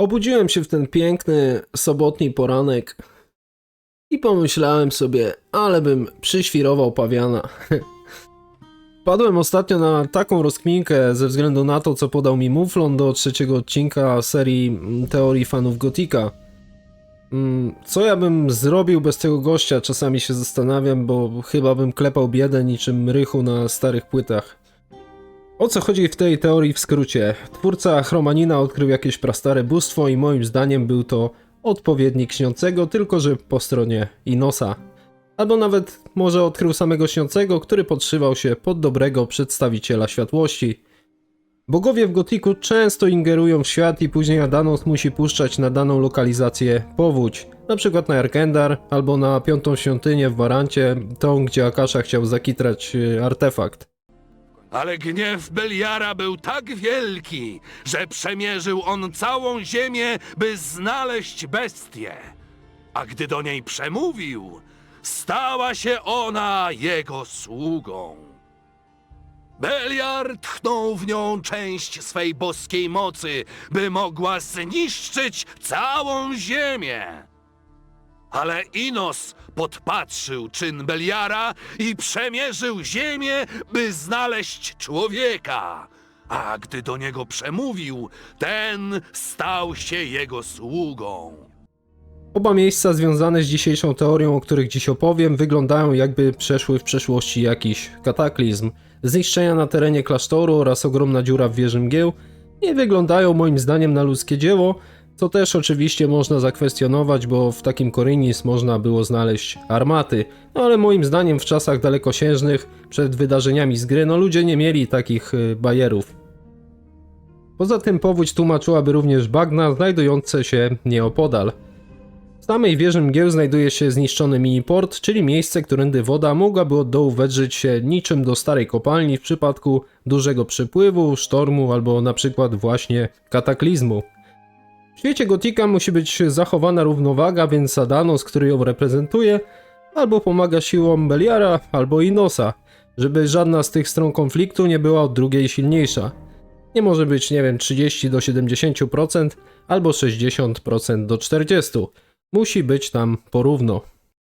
Obudziłem się w ten piękny sobotni poranek i pomyślałem sobie, ale bym przyświrował pawiana. Wpadłem ostatnio na taką rozkminkę ze względu na to, co podał mi Muflon do trzeciego odcinka serii teorii fanów Gotika. Mm, Co ja bym zrobił bez tego gościa? Czasami się zastanawiam, bo chyba bym klepał biedę niczym rychu na starych płytach. O co chodzi w tej teorii w skrócie? Twórca Chromanina odkrył jakieś prastare bóstwo i moim zdaniem był to odpowiednik śniącego, tylko że po stronie Inosa. Albo nawet może odkrył samego śniącego, który podszywał się pod dobrego przedstawiciela światłości. Bogowie w gotiku często ingerują w świat i później Adanos musi puszczać na daną lokalizację powódź. Na przykład na Erkendar albo na piątą świątynię w Warancie, tą gdzie Akasza chciał zakitrać y, artefakt. Ale gniew Beliara był tak wielki, że przemierzył on całą ziemię, by znaleźć bestię. A gdy do niej przemówił, stała się ona jego sługą. Beliar tchnął w nią część swej boskiej mocy, by mogła zniszczyć całą ziemię. Ale Inos podpatrzył czyn Beliara i przemierzył ziemię, by znaleźć człowieka. A gdy do niego przemówił, ten stał się jego sługą. Oba miejsca związane z dzisiejszą teorią, o których dziś opowiem, wyglądają jakby przeszły w przeszłości jakiś kataklizm. Zniszczenia na terenie klasztoru oraz ogromna dziura w wieży mgieł nie wyglądają moim zdaniem na ludzkie dzieło, co też oczywiście można zakwestionować, bo w takim Korynis można było znaleźć armaty, no ale moim zdaniem w czasach dalekosiężnych, przed wydarzeniami z gry, no ludzie nie mieli takich y, bajerów. Poza tym powódź tłumaczyłaby również bagna znajdujące się nieopodal. W samej wieży mgieł znajduje się zniszczony miniport, czyli miejsce, którędy woda mogłaby od dołu wedrzeć się niczym do starej kopalni w przypadku dużego przypływu, sztormu albo na przykład właśnie kataklizmu. W świecie Gotika musi być zachowana równowaga, więc Adanos, który ją reprezentuje, albo pomaga siłom Beliara, albo Inosa, żeby żadna z tych stron konfliktu nie była od drugiej silniejsza. Nie może być, nie wiem, 30 do 70% albo 60% do 40%. Musi być tam porówno.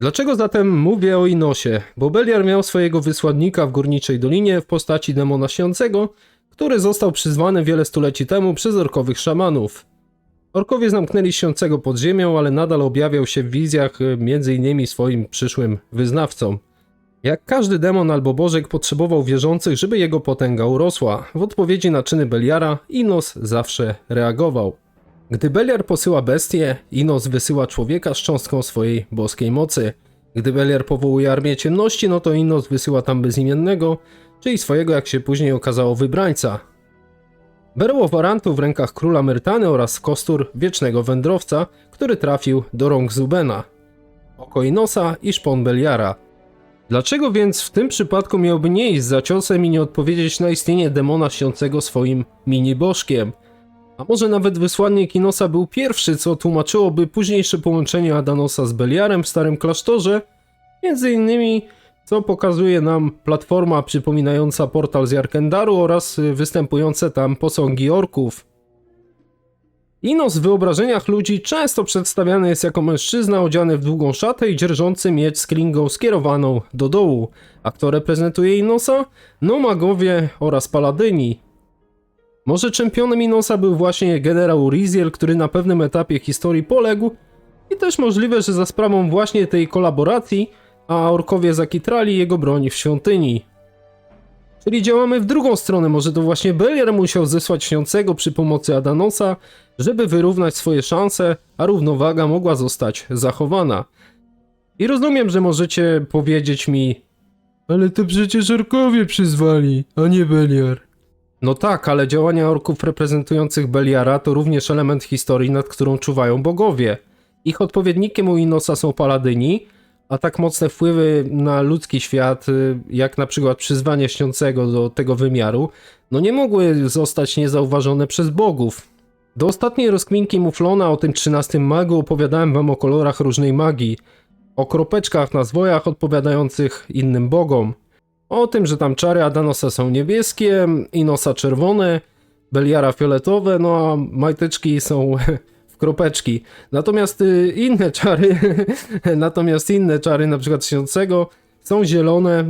Dlaczego zatem mówię o Inosie? Bo Beliar miał swojego wysłannika w Górniczej Dolinie w postaci demona śniącego, który został przyzwany wiele stuleci temu przez orkowych szamanów. Orkowie zamknęli śniącego pod ziemią, ale nadal objawiał się w wizjach między innymi swoim przyszłym wyznawcom. Jak każdy demon albo bożek potrzebował wierzących, żeby jego potęga urosła. W odpowiedzi na czyny Beliara, Inos zawsze reagował. Gdy Beliar posyła bestię, Inos wysyła człowieka z cząstką swojej boskiej mocy. Gdy Beliar powołuje armię ciemności, no to Inos wysyła tam bezimiennego, czyli swojego, jak się później okazało, wybrańca. Berło Warantu w rękach króla Myrtany oraz kostur wiecznego wędrowca, który trafił do rąk Zubena. Oko Inosa i szpon Beliara. Dlaczego więc w tym przypadku miałby nie iść za ciosem i nie odpowiedzieć na istnienie demona śniącego swoim mini-bożkiem? A może nawet wysłannik Inosa był pierwszy, co tłumaczyłoby późniejsze połączenie Adanosa z Beliarem w Starym Klasztorze? Między innymi, co pokazuje nam platforma przypominająca portal z Jarkendaru oraz występujące tam posągi orków. Inos w wyobrażeniach ludzi często przedstawiany jest jako mężczyzna odziany w długą szatę i dzierżący miecz z klingą skierowaną do dołu. A kto reprezentuje Inosa? No magowie oraz paladyni. Może czempionem Inosa był właśnie generał Riziel, który na pewnym etapie historii poległ i też możliwe, że za sprawą właśnie tej kolaboracji, a orkowie zakitrali jego broń w świątyni. Czyli działamy w drugą stronę, może to właśnie Beliar musiał zesłać śniącego przy pomocy Adanosa, żeby wyrównać swoje szanse, a równowaga mogła zostać zachowana. I rozumiem, że możecie powiedzieć mi, ale to przecież orkowie przyzwali, a nie Beliar. No tak, ale działania orków reprezentujących Beliara to również element historii, nad którą czuwają bogowie. Ich odpowiednikiem u Inosa są paladyni, a tak mocne wpływy na ludzki świat, y, jak na przykład przyzwanie śniącego do tego wymiaru, no nie mogły zostać niezauważone przez bogów. Do ostatniej rozkminki Muflona o tym 13 magu opowiadałem wam o kolorach różnej magii, o kropeczkach na zwojach odpowiadających innym bogom, o tym, że tam czary Adanosa są niebieskie, Inosa czerwone, Beliara fioletowe, no a majteczki są kropeczki. Natomiast y, inne czary, natomiast inne czary, na przykład śniącego, są zielone,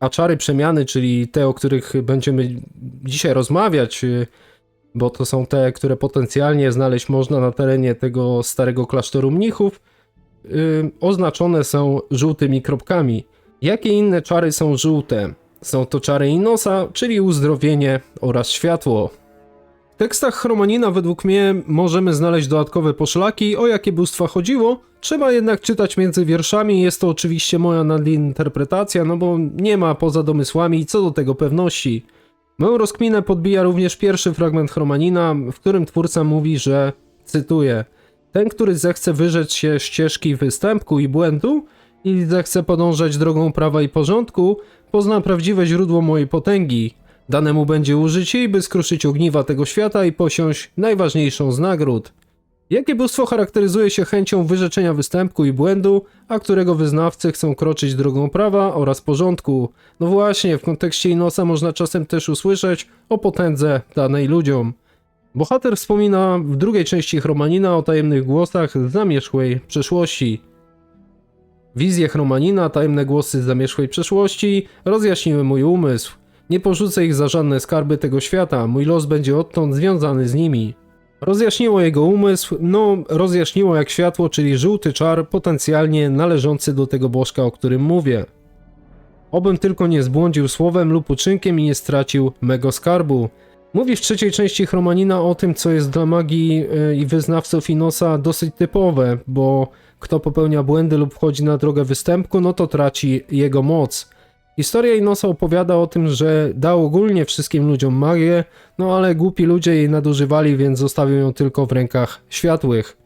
a czary przemiany, czyli te, o których będziemy dzisiaj rozmawiać, y, bo to są te, które potencjalnie znaleźć można na terenie tego starego klasztoru mnichów, y, oznaczone są żółtymi kropkami. Jakie inne czary są żółte? Są to czary Inosa, czyli uzdrowienie oraz światło. W tekstach Chromanina według mnie możemy znaleźć dodatkowe poszlaki, o jakie bóstwa chodziło. Trzeba jednak czytać między wierszami, jest to oczywiście moja nadinterpretacja, no bo nie ma poza domysłami co do tego pewności. Moją rozkminę podbija również pierwszy fragment Chromanina, w którym twórca mówi, że, cytuję, ten, który zechce wyrzec się ścieżki występku i błędu i zechce podążać drogą prawa i porządku, pozna prawdziwe źródło mojej potęgi. Danemu będzie użyć jej, by skruszyć ogniwa tego świata i posiąść najważniejszą z nagród. Jakie bóstwo charakteryzuje się chęcią wyrzeczenia występku i błędu, a którego wyznawcy chcą kroczyć drogą prawa oraz porządku? No właśnie, w kontekście Inosa można czasem też usłyszeć o potędze danej ludziom. Bohater wspomina w drugiej części Chromanina o tajemnych głosach z zamierzchłej przeszłości. Wizje Chromanina, tajemne głosy z zamierzchłej przeszłości rozjaśniły mój umysł. Nie porzucę ich za żadne skarby tego świata, mój los będzie odtąd związany z nimi. Rozjaśniło jego umysł, no rozjaśniło jak światło, czyli żółty czar potencjalnie należący do tego bożka, o którym mówię. Obym tylko nie zbłądził słowem lub uczynkiem i nie stracił mego skarbu. Mówi w trzeciej części Chromanina o tym, co jest dla magii yy, i wyznawców Inosa dosyć typowe, bo kto popełnia błędy lub wchodzi na drogę występku, no to traci jego moc. Historia Inosa opowiada o tym, że dał ogólnie wszystkim ludziom magię, no ale głupi ludzie jej nadużywali, więc zostawił ją tylko w rękach światłych.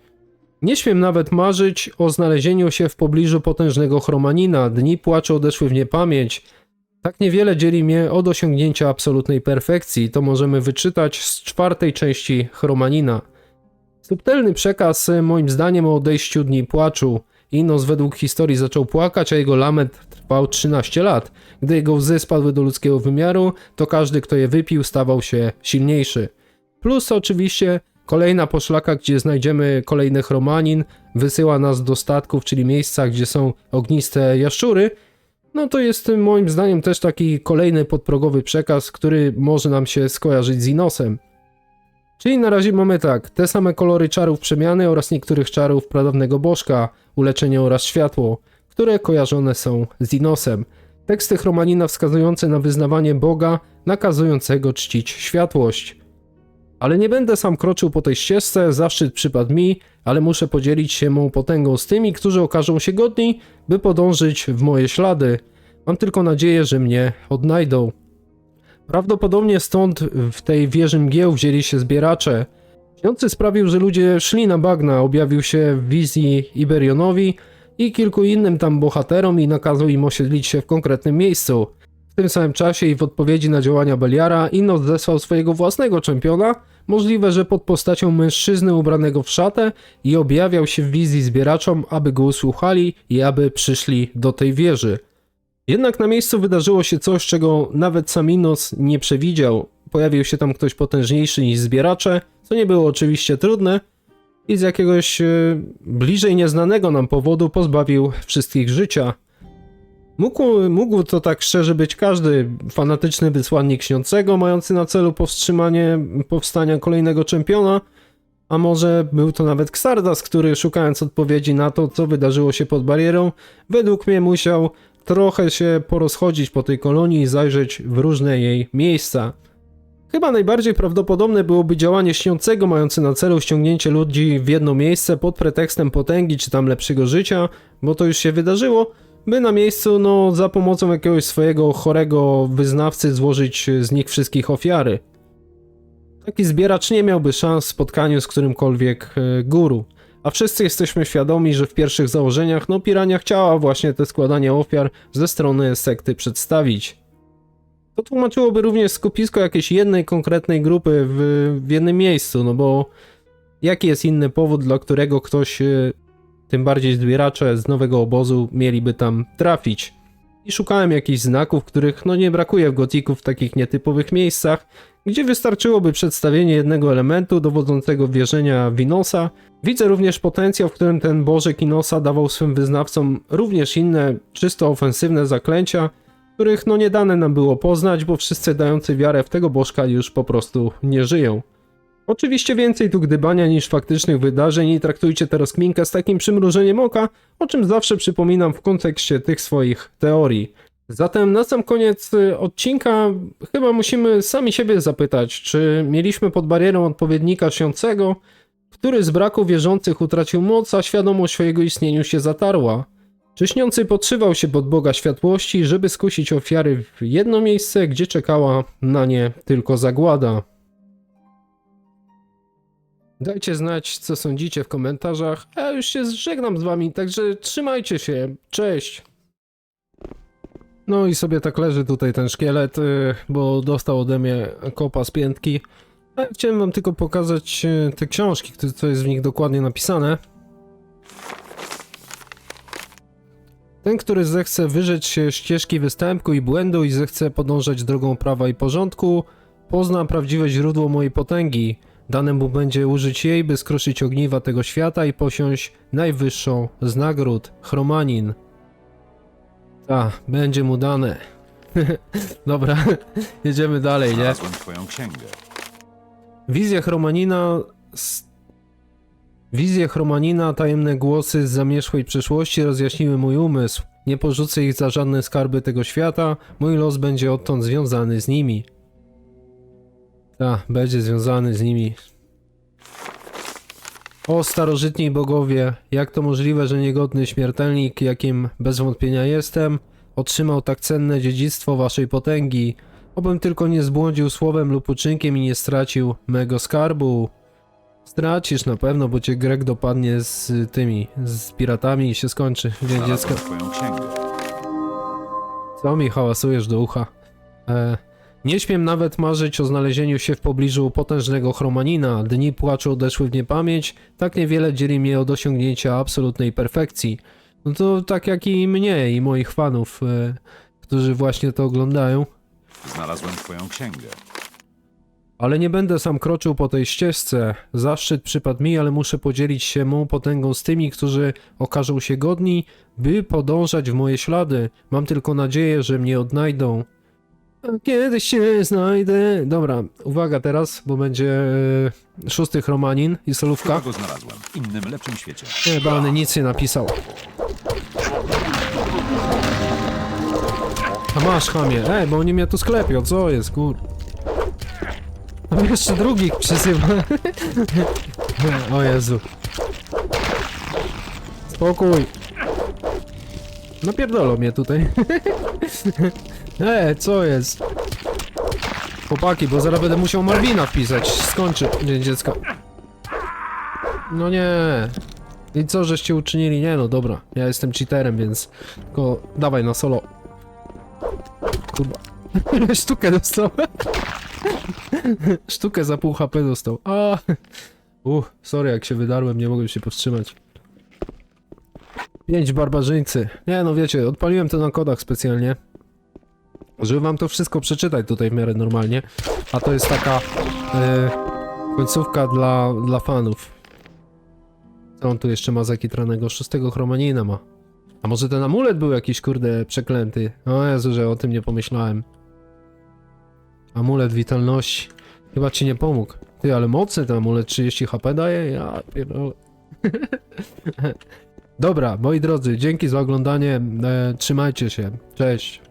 Nie śmiem nawet marzyć o znalezieniu się w pobliżu potężnego chromanina, dni płaczu odeszły w niepamięć. Tak niewiele dzieli mnie od osiągnięcia absolutnej perfekcji, to możemy wyczytać z czwartej części chromanina. Subtelny przekaz, moim zdaniem, o odejściu dni płaczu. Inos według historii zaczął płakać, a jego lament trwał 13 lat. Gdy jego łzy spadły do ludzkiego wymiaru, to każdy, kto je wypił, stawał się silniejszy. Plus oczywiście kolejna poszlaka, gdzie znajdziemy kolejny chromanin, wysyła nas do statków, czyli miejsca, gdzie są ogniste jaszczury. No to jest moim zdaniem też taki kolejny podprogowy przekaz, który może nam się skojarzyć z Inosem. Czyli na razie mamy tak, te same kolory czarów przemiany oraz niektórych czarów pradawnego bożka, uleczenie oraz światło, które kojarzone są z Inosem. Teksty Chromanina wskazujące na wyznawanie Boga, nakazującego czcić światłość. Ale nie będę sam kroczył po tej ścieżce, zaszczyt przypadł mi, ale muszę podzielić się mą potęgą z tymi, którzy okażą się godni, by podążyć w moje ślady. Mam tylko nadzieję, że mnie odnajdą. Prawdopodobnie stąd w tej wieży mgieł wzięli się zbieracze. Śniący sprawił, że ludzie szli na bagna, objawił się w wizji Iberionowi i kilku innym tam bohaterom i nakazał im osiedlić się w konkretnym miejscu. W tym samym czasie i w odpowiedzi na działania Beliara Inos zesłał swojego własnego czempiona, możliwe, że pod postacią mężczyzny ubranego w szatę i objawiał się w wizji zbieraczom, aby go usłuchali i aby przyszli do tej wieży. Jednak na miejscu wydarzyło się coś, czego nawet sam Inos nie przewidział. Pojawił się tam ktoś potężniejszy niż zbieracze, co nie było oczywiście trudne, i z jakiegoś e, bliżej nieznanego nam powodu pozbawił wszystkich życia. Mógł, mógł to tak szczerze być każdy fanatyczny wysłannik śniącego, mający na celu powstrzymanie powstania kolejnego czempiona, a może był to nawet Xardas, który szukając odpowiedzi na to, co wydarzyło się pod barierą, według mnie musiał trochę się porozchodzić po tej kolonii i zajrzeć w różne jej miejsca. Chyba najbardziej prawdopodobne byłoby działanie śniącego mające na celu ściągnięcie ludzi w jedno miejsce pod pretekstem potęgi czy tam lepszego życia, bo to już się wydarzyło, by na miejscu no za pomocą jakiegoś swojego chorego wyznawcy złożyć z nich wszystkich ofiary. Taki zbieracz nie miałby szans w spotkaniu z którymkolwiek e, guru. A wszyscy jesteśmy świadomi, że w pierwszych założeniach no Pirania chciała właśnie te składanie ofiar ze strony sekty przedstawić. To tłumaczyłoby również skupisko jakiejś jednej konkretnej grupy w, w jednym miejscu, no bo jaki jest inny powód, dla którego ktoś, e, tym bardziej zbieracze z nowego obozu, mieliby tam trafić? I szukałem jakichś znaków, których no nie brakuje w gotiku w takich nietypowych miejscach, gdzie wystarczyłoby przedstawienie jednego elementu dowodzącego wierzenia Winosa. Widzę również potencjał, w którym ten Bożek Inosa dawał swym wyznawcom również inne, czysto ofensywne zaklęcia, których no nie dane nam było poznać, bo wszyscy dający wiarę w tego Bożka już po prostu nie żyją. Oczywiście więcej tu gdybania niż faktycznych wydarzeń i traktujcie tę rozkminkę z takim przymrużeniem oka, o czym zawsze przypominam w kontekście tych swoich teorii. Zatem na sam koniec y, odcinka chyba musimy sami siebie zapytać, czy mieliśmy pod barierą odpowiednika śniącego, który z braku wierzących utracił moc, a świadomość o jego istnieniu się zatarła. Czy śniący podszywał się pod Boga światłości, żeby skusić ofiary w jedno miejsce, gdzie czekała na nie tylko zagłada? Dajcie znać, co sądzicie w komentarzach, a ja już się żegnam z wami, także trzymajcie się, cześć! No i sobie tak leży tutaj ten szkielet, y, bo dostał ode mnie kopa z piętki. Chciałem wam tylko pokazać y, te książki, co jest w nich dokładnie napisane. Ten, który zechce wyrzec się ścieżki występku i błędu i zechce podążać drogą prawa i porządku, pozna prawdziwe źródło mojej potęgi. Dane mu będzie użyć jej, by skruszyć ogniwa tego świata i posiąść najwyższą z nagród, chromanin. Ta, będzie mu dane. Dobra, jedziemy dalej, nie? Znalazłem twoją księgę. Wizja Chromanina. s- Wizje Chromanina, tajemne głosy z zamierzchłej przeszłości rozjaśniły mój umysł. Nie porzucę ich za żadne skarby tego świata, mój los będzie odtąd związany z nimi. Ta, będzie związany z nimi. O starożytni bogowie, jak to możliwe, że niegodny śmiertelnik, jakim bez wątpienia jestem, otrzymał tak cenne dziedzictwo waszej potęgi? Obym tylko nie zbłądził słowem lub uczynkiem i nie stracił mego skarbu. Stracisz na pewno, bo cię Greg dopadnie z tymi, z piratami i się skończy. Dzień dziecka. Znalazłem twoją księgę. Co mi hałasujesz do ucha? E, nie śmiem nawet marzyć o znalezieniu się w pobliżu potężnego chromanina. Dni płaczu odeszły w niepamięć, tak niewiele dzieli mnie od osiągnięcia absolutnej perfekcji. No to tak jak i mnie i moich fanów, e, którzy właśnie to oglądają. Znalazłem twoją księgę. Ale nie będę sam kroczył po tej ścieżce. Zaszczyt przypadł mi, ale muszę podzielić się mą potęgą z tymi, którzy okażą się godni, by podążać w moje ślady. Mam tylko nadzieję, że mnie odnajdą. Kiedyś się znajdę. Dobra, uwaga teraz, bo będzie e, szósty chromanin i solówka. Go znalazłem. W innym, lepszym świecie. Nie, bany nic nie napisał. A masz chamie. Ej, bo oni mnie tu sklepią, co jest, kur... A jeszcze drugich przysyła. o Jezu. Spokój. Napierdolą mnie tutaj. Ej, co jest? Chłopaki, bo zaraz będę musiał Marvina wpisać. Skończy dzień dziecka. No nie. I co żeście uczynili? Nie no, dobra. Ja jestem cheaterem, więc tylko dawaj na solo. Kurwa. Sztukę dostał. Sztukę za pół HP dostał. A. Uch, sorry jak się wydarłem, nie mogłem się powstrzymać. Pięć barbarzyńcy. Nie no wiecie, odpaliłem to na kodach specjalnie. Żeby wam to wszystko przeczytać tutaj w miarę normalnie. A to jest taka e, końcówka dla, dla fanów. Co on tu jeszcze ma zakitranego? Szóstego chromanina ma. A może ten amulet był jakiś kurde przeklęty? O Jezu, że o tym nie pomyślałem. Amulet witalności. Chyba ci nie pomógł. Ty, ale mocny ten amulet 30 HP daje? Ja. Dobra, moi drodzy, dzięki za oglądanie. E, trzymajcie się. Cześć.